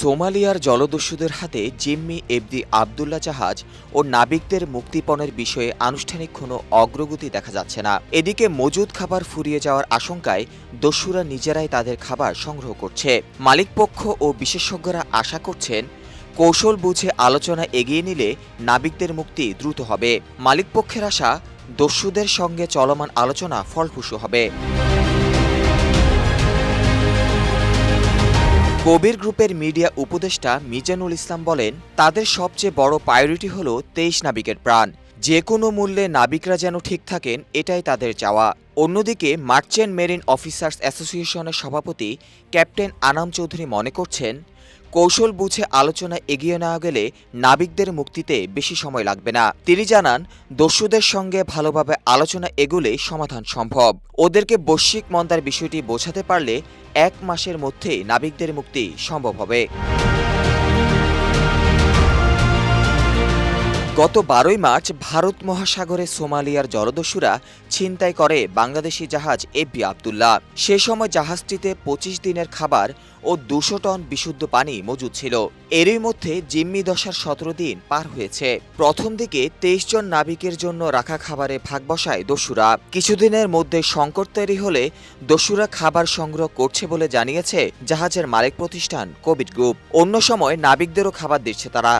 সোমালিয়ার জলদস্যুদের হাতে জিম্মি এফডি আবদুল্লা জাহাজ ও নাবিকদের মুক্তিপণের বিষয়ে আনুষ্ঠানিক কোনো অগ্রগতি দেখা যাচ্ছে না। এদিকে মজুদ খাবার ফুরিয়ে যাওয়ার আশঙ্কায় দস্যুরা নিজেরাই তাদের খাবার সংগ্রহ করছে। মালিকপক্ষ ও বিশেষজ্ঞরা আশা করছেন, কৌশল বুঝে আলোচনা এগিয়ে নিলে নাবিকদের মুক্তি দ্রুত হবে। মালিকপক্ষের আশা, দস্যুদের সঙ্গে চলমান আলোচনা ফলপ্রসূ হবে। কবির গ্রুপের মিডিয়া উপদেষ্টা মিজানুল ইসলাম বলেন, তাদের সবচেয়ে বড় প্রায়োরিটি হল তেইশ নাবিকের প্রাণ। যে কোনো মূল্যে নাবিকরা যেন ঠিক থাকেন, এটাই তাদের চাওয়া। অন্যদিকে, মার্চেন্ট মেরিন অফিসার্স অ্যাসোসিয়েশনের সভাপতি ক্যাপ্টেন আনাম চৌধুরী মনে করছেন কৌশল বুঝে আলোচনা এগিয়ে নেওয়া গেলে নাবিকদের মুক্তিতে বেশি সময় লাগবে না। তিনি জানান, দস্যুদের সঙ্গে ভালোভাবে আলোচনা এগুলে সমাধান সম্ভব। ওদেরকে বৈশ্বিক মন্দার বিষয়টি বোঝাতে পারলে এক মাসের মধ্যে নাবিকদের মুক্তি সম্ভব হবে। গত বারোই মার্চ ভারত মহাসাগরে সোমালিয়ার জলদস্যুরা ছিনতাই করে বাংলাদেশি জাহাজ এফবি আবদুল্লাহ। সে সময় জাহাজটিতে পঁচিশ দিনের খাবার ও দুশো টন বিশুদ্ধ পানি মজুদ ছিল। এরই মধ্যে জিম্মি দশার সতেরো দিন পার হয়েছে। প্রথম দিকে তেইশ জন নাবিকের জন্য রাখা খাবারে ভাগ বসায় দস্যুরা। কিছুদিনের মধ্যে সংকট তৈরি হলে দস্যুরা খাবার সংগ্রহ করছে বলে জানিয়েছে জাহাজের মালিক প্রতিষ্ঠান কোভিড গ্রুপ। অন্য সময় নাবিকদেরও খাবার দিচ্ছে তারা।